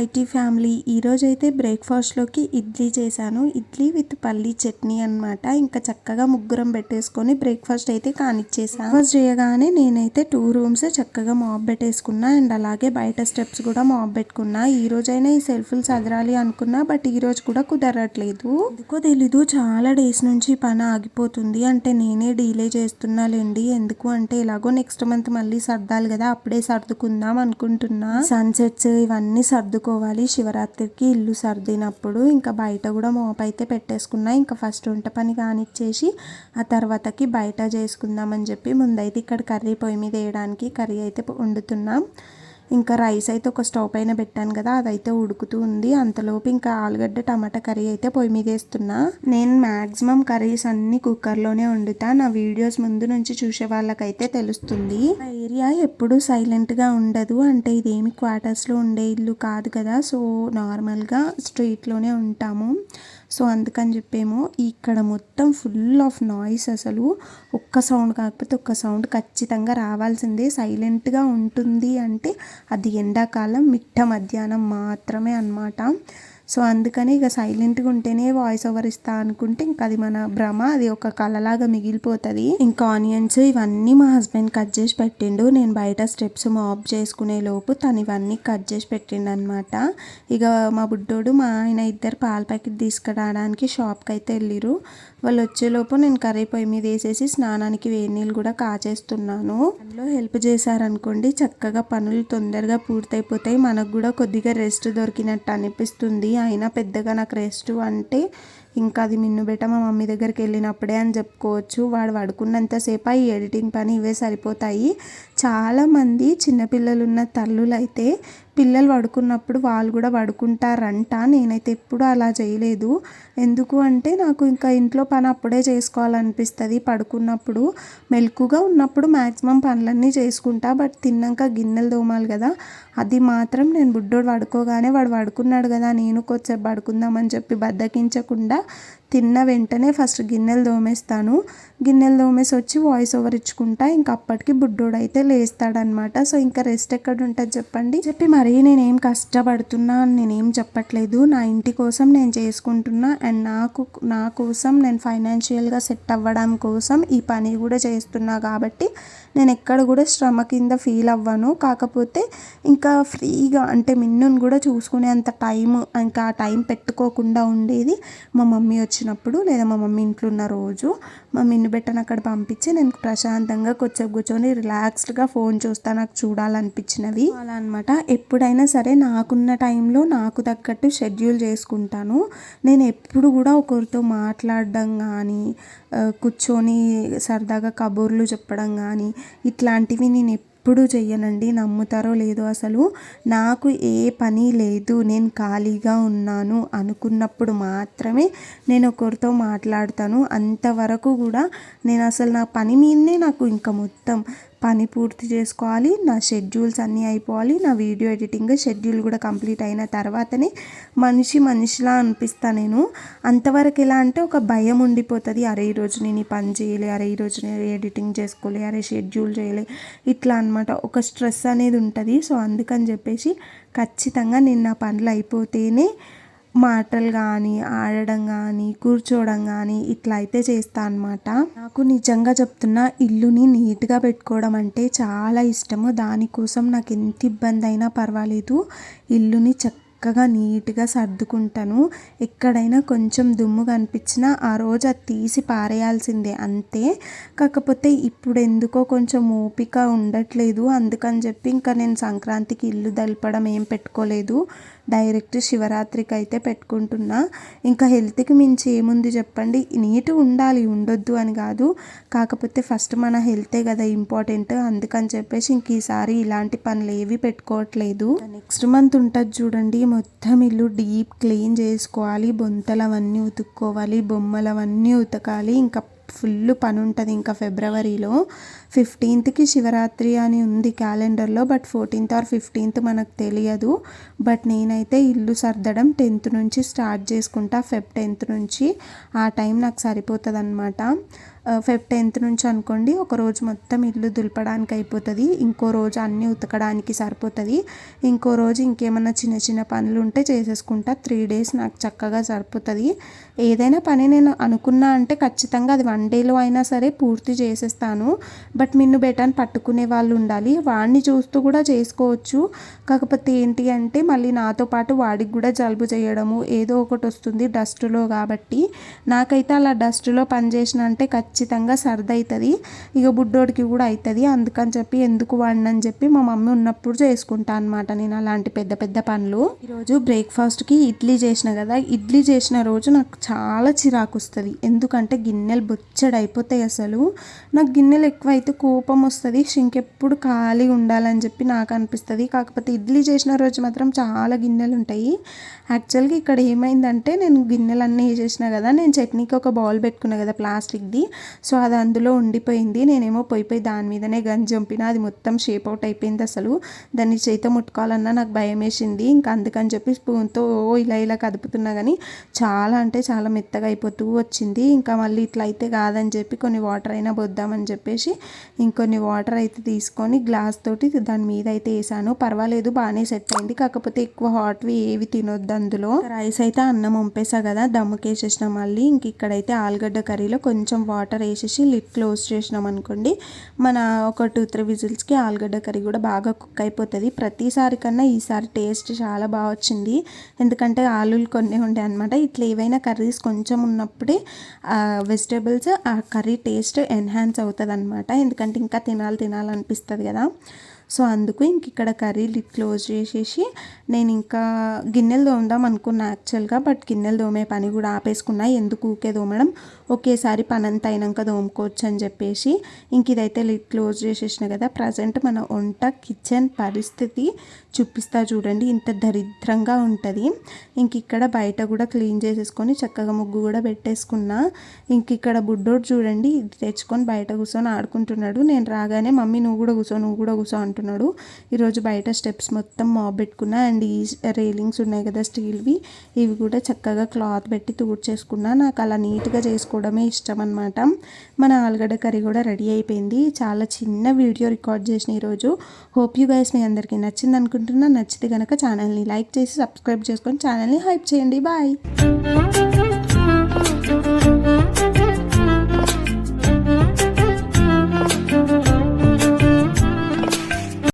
IT family. ఈరోజు అయితే బ్రేక్ఫాస్ట్లోకి ఇడ్లీ చేశాను. ఇడ్లీ విత్ పల్లీ చట్నీ అన్నమాట. ఇంకా చక్కగా ముగ్గురం పెట్టేసుకొని బ్రేక్ఫాస్ట్ అయితే కానిచ్చేసాను. బ్రేక్ఫాస్ట్ చేయగానే నేనైతే టూ రూమ్స్ చక్కగా మాప్ పెట్టేసుకున్నా. అండ్ అలాగే బయట స్టెప్స్ కూడా మాప్ పెట్టుకున్నా. ఈ రోజైనా ఈ సెల్ఫ్లు చదరాలి అనుకున్నా. బట్ ఈ రోజు కూడా కుదరట్లేదు. ఎందుకో తెలీదు. చాలా డేస్ నుంచి పని ఆగిపోతుంది. అంటే నేనే డీలే చేస్తున్నాలేండి. ఎందుకు అంటే ఎలాగో నెక్స్ట్ మంత్ మళ్ళీ సర్దాలి కదా. అప్పుడే సర్దుకుందాం అనుకుంటున్నా. సన్సెట్స్ ఇవన్నీ పెట్టుకోవాలి శివరాత్రికి ఇల్లు సర్దినప్పుడు ఇంకా బయట కూడా మోప అయితే పెట్టేసుకున్నా. ఇంకా ఫస్ట్ వంట పని కానిచ్చేసి ఆ తర్వాతకి బయట చేసుకుందామని చెప్పి ముందైతే ఇక్కడ కర్రీ పొయ్యి మీద వేయడానికి కర్రీ అయితే వండుతున్నాం. ఇంకా రైస్ అయితే ఒక స్టవ్ పైన పెట్టాను కదా అదైతే ఉడుకుతూ ఉంది. అంతలోపు ఇంకా ఆలుగడ్డ టమాటా కర్రీ అయితే పొయ్యి మీద వేస్తున్నా. నేను మ్యాక్సిమం కర్రీస్ అన్ని కుక్కర్లోనే వండుతా. నా వీడియోస్ ముందు నుంచి చూసే వాళ్ళకైతే తెలుస్తుంది. ఏరియా ఎప్పుడు సైలెంట్గా ఉండదు. అంటే ఇదేమి క్వార్టర్స్లో ఉండే ఇల్లు కాదు కదా. సో నార్మల్గా స్ట్రీట్లోనే ఉంటాము. సో అందుకని చెప్పేమో ఇక్కడ మొత్తం ఫుల్ ఆఫ్ నాయిస్ అసలు. ఒక్క సౌండ్ కాకపోతే ఒక్క సౌండ్ ఖచ్చితంగా రావాల్సిందే. సైలెంట్గా ఉంటుంది అంటే అది ఎండాకాలం మిట్ట మధ్యాహ్నం మాత్రమే అనమాట సో అందుకని ఇక సైలెంట్గా ఉంటేనే వాయిస్ ఓవర్ ఇస్తా అనుకుంటే ఇంకా అది మన భ్రమ అది ఒక కళలాగా మిగిలిపోతుంది. ఇంకా ఆనియన్స్ ఇవన్నీ మా హస్బెండ్ కట్ చేసి పెట్టిండు. నేను బయట స్టెప్స్ మాప్ చేసుకునే లోపు తను ఇవన్నీ కట్ చేసి పెట్టిండు అనమాట ఇక మా బుడ్డోడు మా ఆయన ఇద్దరు పాల ప్యాకెట్ తీసుకురావడానికి షాప్కి అయితే వెళ్ళిరు వాళ్ళు వచ్చేలోపు నేను కర్రీ పొయ్యి మీద వేసేసి స్నానానికి వేడి నీళ్ళు కూడా కాచేస్తున్నాను. అందులో హెల్ప్ చేశారనుకోండి చక్కగా పనులు తొందరగా పూర్తయిపోతాయి. మనకు కూడా కొద్దిగా రెస్ట్ దొరికినట్టు అనిపిస్తుంది. అయినా పెద్దగా నాకు రెస్ట్ అంటే ఇంకా అది మిన్ను బెట మా మమ్మీ దగ్గరికి వెళ్ళినప్పుడే అని చెప్పుకోవచ్చు. వాడు పడుకున్నంతసేపు ఈ ఎడిటింగ్ పని ఇవే సరిపోతాయి. చాలామంది చిన్నపిల్లలు ఉన్న తల్లులు అయితే పిల్లలు పడుకున్నప్పుడు వాళ్ళు కూడా పడుకుంటారంట. నేనైతే ఎప్పుడు అలా చేయలేదు. ఎందుకు అంటే నాకు ఇంకా ఇంట్లో పని అప్పుడే చేసుకోవాలనిపిస్తుంది. పడుకున్నప్పుడు మెలకుగా ఉన్నప్పుడు మ్యాక్సిమం పనులన్నీ చేసుకుంటా. బట్ తిన్నాక గిన్నెలు దోమాలి కదా. అది మాత్రం నేను బుడ్డోడు పడుకోగానే వాడు పడుకున్నాడు కదా. నేను కొద్దిసేపు పడుకుందామని చెప్పి బద్దకించకుండా తిన్న వెంటనే ఫస్ట్ గిన్నెలు దోమేస్తాను గిన్నెలు దోమేసి వచ్చి వాయిస్ ఓవర్ ఇచ్చుకుంటా. ఇంకా అప్పటికి బుడ్డోడు అయితే లేస్తాడనమాట సో ఇంకా రెస్ట్ ఎక్కడ ఉంటుంది చెప్పండి? చెప్పి మరీ నేనేం కష్టపడుతున్నా అని నేనేం చెప్పట్లేదు. నా ఇంటి కోసం నేను చేసుకుంటున్నా. అండ్ నాకు నా కోసం నేను ఫైనాన్షియల్గా సెట్ అవ్వడం కోసం ఈ పని కూడా చేస్తున్నా కాబట్టి నేను ఎక్కడ కూడా శ్రమ కింద ఫీల్ అవ్వను. కాకపోతే ఇంకా ఫ్రీగా అంటే మిన్నును కూడా చూసుకునే అంత టైం ఇంకా ఆ టైం పెట్టుకోకుండా ఉండేది మా మమ్మీ వచ్చి వచ్చినప్పుడు లేదా మా మమ్మీ ఇంట్లో ఉన్న రోజు మా మిన్ను బెట్టను అక్కడ పంపించి నేను ప్రశాంతంగా కొంచెం కూర్చొని రిలాక్స్డ్గా ఫోన్ చూస్తా నాకు చూడాలనిపించినవి. అలా అనమాట ఎప్పుడైనా సరే నాకున్న టైంలో నాకు తగ్గట్టు షెడ్యూల్ చేసుకుంటాను. నేను ఎప్పుడు కూడా ఒకరితో మాట్లాడడం కానీ కూర్చొని సరదాగా కబుర్లు చెప్పడం కానీ ఇట్లాంటివి నేను ఎప్పుడు చెయ్యనండి నమ్ముతారో లేదో అసలు నాకు ఏ పని లేదు నేను ఖాళీగా ఉన్నాను అనుకున్నప్పుడు మాత్రమే నేను ఒకరితో మాట్లాడతాను. అంతవరకు కూడా నేను అసలు నా పని మీదనే నాకు ఇంకా మొత్తం పని పూర్తి చేసుకోవాలి నా షెడ్యూల్స్ అన్నీ అయిపోవాలి నా వీడియో ఎడిటింగ్ షెడ్యూల్ కూడా కంప్లీట్ అయిన తర్వాతనే మనిషి మనిషిలా అనిపిస్తా నేను. అంతవరకు ఎలా అంటే ఒక భయం ఉండిపోతుంది అరే ఈరోజు నేను ఈ పని చేయలే అరే ఈరోజు నేను ఎడిటింగ్ చేసుకోలే అరే షెడ్యూల్ చేయలే ఇట్లా అనమాట ఒక స్ట్రెస్ అనేది ఉంటుంది. సో అందుకని చెప్పేసి ఖచ్చితంగా నేను నా పనులు అయిపోతేనే మాటలు కానీ ఆడడం కానీ కూర్చోవడం కానీ ఇట్లా అయితే చేస్తా అనమాట నాకు నిజంగా చెప్తున్నా ఇల్లుని నీట్గా పెట్టుకోవడం అంటే చాలా ఇష్టము. దానికోసం నాకు ఎంత ఇబ్బంది అయినా పర్వాలేదు. ఇల్లుని చక్క చక్కగా నీట్గా సర్దుకుంటాను. ఎక్కడైనా కొంచెం దుమ్ము కనిపించినా ఆ రోజు అది తీసి పారేయాల్సిందే అంతే. కాకపోతే ఇప్పుడు ఎందుకో కొంచెం ఓపిక ఉండట్లేదు. అందుకని చెప్పి ఇంకా నేను సంక్రాంతికి ఇల్లు దలపడం ఏం పెట్టుకోలేదు. డైరెక్ట్ శివరాత్రికి అయితే పెట్టుకుంటున్నా. ఇంకా హెల్త్కి మించి ఏముంది చెప్పండి. నీట్ ఉండాలి ఉండొద్దు అని కాదు. కాకపోతే ఫస్ట్ మన హెల్తే కదా ఇంపార్టెంట్. అందుకని చెప్పేసి ఇంక ఈసారి ఇలాంటి పనులు ఏవి పెట్టుకోవట్లేదు. నెక్స్ట్ మంత్ ఉంటుంది చూడండి. మొత్తం ఇల్లు డీప్ క్లీన్ చేసుకోవాలి. బొంతలవన్నీ ఉతుక్కోవాలి. బొమ్మలవన్నీ ఉతకాలి. ఇంకా ఫుల్ పని ఉంటుంది ఇంకా ఫిబ్రవరిలో. ఫిఫ్టీన్త్కి శివరాత్రి అని ఉంది క్యాలెండర్లో బట్ ఫోర్టీన్త్ ఆర్ ఫిఫ్టీన్త్ మనకు తెలియదు. బట్ నేనైతే ఇల్లు సర్దడం టెన్త్ నుంచి స్టార్ట్ చేసుకుంటా ఫెబ్ టెన్త్ నుంచి. ఆ టైం నాకు సరిపోతుంది అనమాట ఫెబ్ టెన్త్ నుంచి అనుకోండి ఒక రోజు మొత్తం ఇల్లు దులపడానికి అయిపోతుంది. ఇంకో రోజు అన్నీ ఉతకడానికి సరిపోతుంది. ఇంకో రోజు ఇంకేమన్నా చిన్న చిన్న పనులు ఉంటే చేసేసుకుంటా. త్రీ డేస్ నాకు చక్కగా సరిపోతుంది. ఏదైనా పని నేను అనుకున్నా అంటే ఖచ్చితంగా అది వన్ వన్ డేలో అయినా సరే పూర్తి చేసేస్తాను. బట్ మిన్ను బెటాన్ పట్టుకునే వాళ్ళు ఉండాలి. వాడిని చూస్తూ కూడా చేసుకోవచ్చు. కాకపోతే ఏంటి అంటే మళ్ళీ నాతో పాటు వాడికి కూడా జలుబు చేయడము ఏదో ఒకటి వస్తుంది డస్ట్లో కాబట్టి. నాకైతే అలా డస్ట్లో పని అంటే ఖచ్చితంగా సర్ది అవుతుంది ఇక బుడ్డోడికి కూడా అవుతుంది అందుకని చెప్పి ఎందుకు వాడినని చెప్పి మా మమ్మీ ఉన్నప్పుడు చేసుకుంటా అనమాట నేను అలాంటి పెద్ద పెద్ద పనులు. ఈరోజు బ్రేక్ఫాస్ట్కి ఇడ్లీ చేసిన కదా ఇడ్లీ చేసిన రోజు నాకు చాలా చిరాకు వస్తుంది. ఎందుకంటే గిన్నెలు బొచ్చడు అయిపోతాయి అసలు. నాకు గిన్నెలు ఎక్కువ అయితే కోపం వస్తుంది. ఇంకెప్పుడు ఖాళీ ఉండాలని చెప్పి నాకు అనిపిస్తుంది. కాకపోతే ఇడ్లీ చేసిన రోజు మాత్రం చాలా గిన్నెలు ఉంటాయి. యాక్చువల్గా ఇక్కడ ఏమైందంటే నేను గిన్నెలన్నీ వేసేసిన కదా నేను చట్నీకి ఒక బౌల్ పెట్టుకున్నా కదా ప్లాస్టిక్ది. సో అది అందులో ఉండిపోయింది. నేనేమో పోయి పోయి దాని మీదనే గంజి చంపిన అది మొత్తం షేప్ అవుట్ అయిపోయింది అసలు. దాన్ని చేత ముట్టుకోవాలన్నా నాకు భయం వేసింది. ఇంకా అందుకని చెప్పి స్పూన్తో ఇలా ఇలా కదుపుతున్నా కానీ చాలా అంటే చాలా మెత్తగా అయిపోతూ వచ్చింది. ఇంకా మళ్ళీ ఇట్లా అయితే కాదని చెప్పి కొన్ని వాటర్ అయినా పొద్దామని చెప్పేసి ఇంకొన్ని వాటర్ అయితే తీసుకొని గ్లాస్ తోటి దాని మీద అయితే వేసాను. పర్వాలేదు బాగానే సెట్ అయింది. కాకపోతే ఎక్కువ హాట్వి ఏవి తినొద్దు అందులో. రైస్ అయితే అన్నం వంపేసా కదా దమ్ముకేసేసిన మళ్ళీ. ఇంక ఇక్కడైతే ఆలుగడ్డ కర్రీలో కొంచెం వాటర్ వేసేసి లిడ్ క్లోజ్ చేసినాం అనుకోండి మన ఒక టూ త్రీ విజిల్స్కి ఆలుగడ్డ కర్రీ కూడా బాగా కుక్ అయిపోతుంది. ప్రతిసారి కన్నా ఈసారి టేస్ట్ చాలా బాగా వచ్చింది. ఎందుకంటే ఆలులు కొన్ని ఉండే అనమాట ఇట్లా ఏవైనా కర్రీస్ కొంచెం ఉన్నప్పుడే వెజిటేబుల్స్ ఆ కర్రీ టేస్ట్ ఎన్హాన్స్ అవుతుంది అనమాట ఎందుకంటే ఇంకా తినాలి తినాలనిపిస్తుంది కదా. సో అందుకు ఇంక ఇక్కడ కర్రీ లిడ్ క్లోజ్ చేసేసి నేను ఇంకా గిన్నెలు తోమదాం అనుకున్నా యాక్చువల్గా బట్ గిన్నెలు తోమే పని కూడా ఆపేసుకున్నా. ఎందుకు ఊకే తోమడం? ఒకేసారి పని అంతా అయినాక తోముకోవచ్చు అని చెప్పేసి ఇంక ఇదైతే లిడ్ క్లోజ్ చేసేసిన కదా. ప్రజెంట్ మన వంట కిచెన్ పరిస్థితి చూపిస్తా చూడండి. ఇంత దరిద్రంగా ఉంటుంది. ఇంక ఇక్కడ బయట కూడా క్లీన్ చేసేసుకొని చక్కగా ముగ్గు కూడా పెట్టేసుకున్నా. ఇంక ఇక్కడ బుడ్డోడు చూడండి ఇది తెచ్చుకొని బయట కూర్చొని ఆడుకుంటున్నాడు. నేను రాగానే మమ్మీ నువ్వు కూడా కూర్చో నువ్వు కూడా కూర్చో అంటున్నాడు. ఈరోజు బయట స్టెప్స్ మొత్తం మాబ్ పెట్టుకున్నా అండ్ ఈ రేలింగ్స్ ఉన్నాయి కదా స్టీల్వి ఇవి కూడా చక్కగా క్లాత్ పెట్టి తూడ్చేసుకున్నా నాకు అలా నీట్గా చేసుకోవడమే ఇష్టం అనమాట మన ఆలుగడ్డ కర్రీ కూడా రెడీ అయిపోయింది. చాలా చిన్న వీడియో రికార్డ్ చేసిన ఈరోజు. హోప్ యూ గైస్ మీ అందరికీ నచ్చింది అనుకుంటున్నా. నచ్చితే కనుక ఛానల్ని లైక్ చేసి సబ్స్క్రైబ్ చేసుకొని ఛానల్ని హైప్ చేయండి. బాయ్.